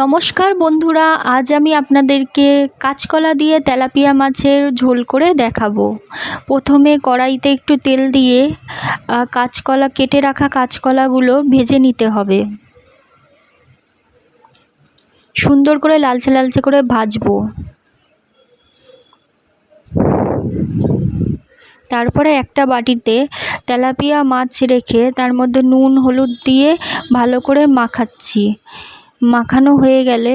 নমস্কার। বন্ধুরা, আজ আমি আপনাদেরকে কাঁচকলা দিয়ে তেলাপিয়া মাছের ঝোল করে দেখাবো। প্রথমে কড়াইতে একটু তেল দিয়ে কাঁচকলা, কেটে রাখা কাঁচকলাগুলো ভেজে নিতে হবে। সুন্দর করে লালচে লালচে করে ভাজবো। তারপরে একটা বাটিতে তেলাপিয়া মাছ রেখে তার মধ্যে নুন, হলুদ দিয়ে ভালো করে মাখাচ্ছি। মাখানো হয়ে গেলে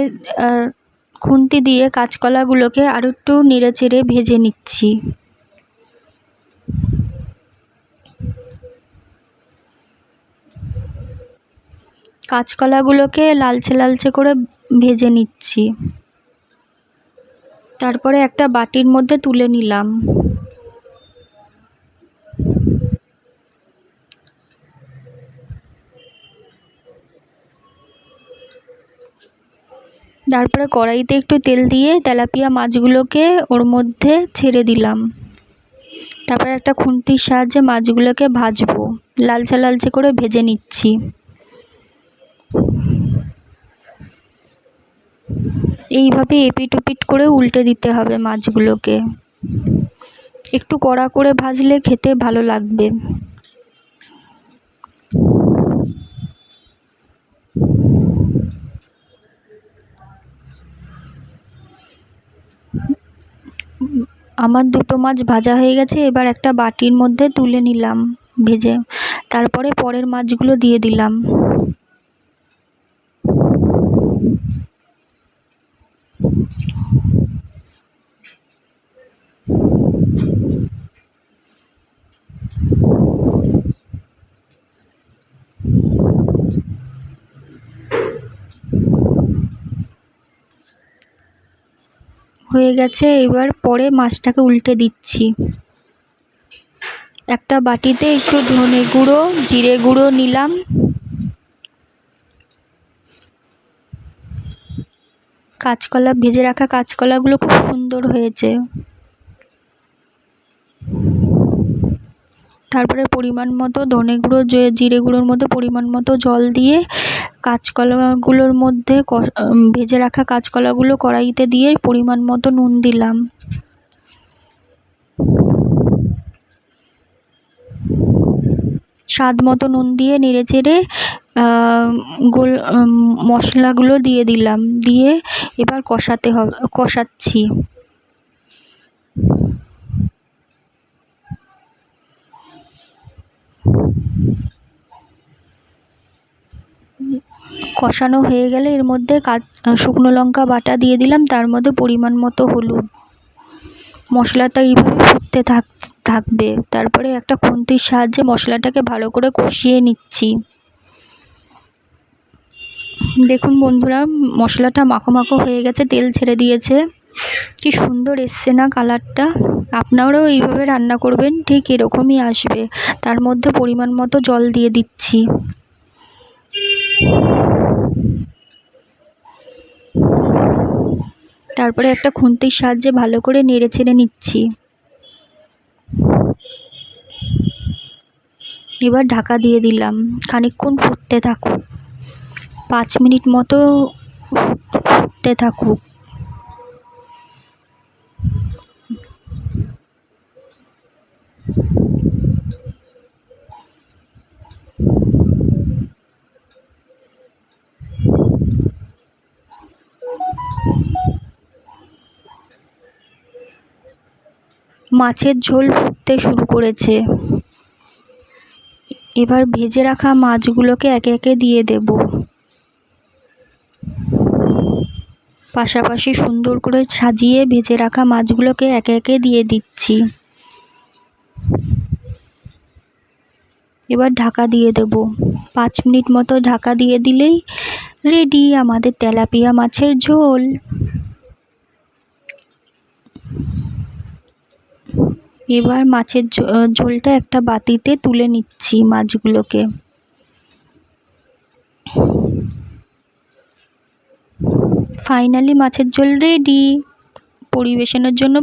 খুন্তি দিয়ে কাঁচকলাগুলোকে আরও একটু নেড়ে চেড়ে ভেজে নিচ্ছি। কাঁচকলাগুলোকে লালচে লালচে করে ভেজে নিচ্ছি। তারপরে একটা বাটির মধ্যে তুলে নিলাম। তারপরে কড়াইতে একটু তেল দিয়ে তেলাপিয়া মাছগুলোকে ওর মধ্যে ছেড়ে দিলাম। তারপরে একটা খুন্তির সাহায্যে মাছগুলোকে ভাজবো। লালচে লালচে করে ভেজে নিচ্ছি। এইভাবে এপিট ওপিট করে উল্টে দিতে হবে মাছগুলোকে। একটু কড়া করে ভাজলে খেতে ভালো লাগবে। আমার দুটো মাছ ভাজা হয়ে গেছে, এবার একটা বাটির মধ্যে তুলে নিলাম ভেজে। তারপরে পরের মাছগুলো দিয়ে দিলাম। হয়ে গেছে, এবার পরে মাছটাকে উল্টে দিচ্ছি। একটা বাটিতে একটু ধনে গুঁড়ো, জিরে গুঁড়ো নিলাম। কাঁচকলা, ভেজে রাখা কাঁচকলাগুলো খুব সুন্দর হয়েছে। তারপরে পরিমাণ মতো ধনে গুঁড়ো জিরে গুঁড়োর মতো পরিমাণ মতো জল দিয়ে কাঁচকলাগুলোর মধ্যে ভেজে রাখা কাঁচকলাগুলো কড়াইতে দিয়ে পরিমাণ মতো নুন দিলাম। স্বাদ মতো নুন দিয়ে নেড়ে চেড়ে গোল মশলাগুলো দিয়ে দিলাম। দিয়ে এবার কষাতে হবে, কষাচ্ছি। কষানো হয়ে গেলে এর মধ্যে শুকনো লঙ্কা বাটা দিয়ে দিলাম, তার মধ্যে পরিমাণ মতো হলুদ। মশলাটা এইভাবে ফুটতে থাক, থাকবে। তারপরে একটা খুন্তির সাহায্যে মশলাটাকে ভালো করে কষিয়ে নিচ্ছি। দেখুন বন্ধুরা, মশলাটা মাখো মাখো হয়ে গেছে, তেল ছেড়ে দিয়েছে। কি সুন্দর এসছে না কালারটা। আপনারাও এইভাবে রান্না করবেন, ঠিক এরকমই আসবে। তার মধ্যে পরিমাণ মতো জল দিয়ে দিচ্ছি। তারপরে একটা খুন্তির সাহায্যে ভালো করে নেড়ে ছেড়ে নিচ্ছি। এবার ঢাকা দিয়ে দিলাম। খানিকক্ষণ ফুটতে থাকুক। পাঁচ মিনিট মতো ফুটতে থাকুক। মাছের ঝোল ফুটতে শুরু করেছে। এবার ভেজে রাখা মাছগুলোকে একে একে দিয়ে দেব। পাশাপাশি সুন্দর করে সাজিয়ে ভেজে রাখা মাছগুলোকে একে একে দিয়ে দিচ্ছি। এবার ঢাকা দিয়ে দেব। পাঁচ মিনিট মতো ঢাকা দিয়ে দিলেই রেডি আমাদের তেলাপিয়া মাছের ঝোল। এবার মাছের ঝোলটা একটা বাতিতে তুলে নিচ্ছি মাছগুলোকে। ফাইনালি মাছের ঝোল রেডি পরিবেশনের জন্য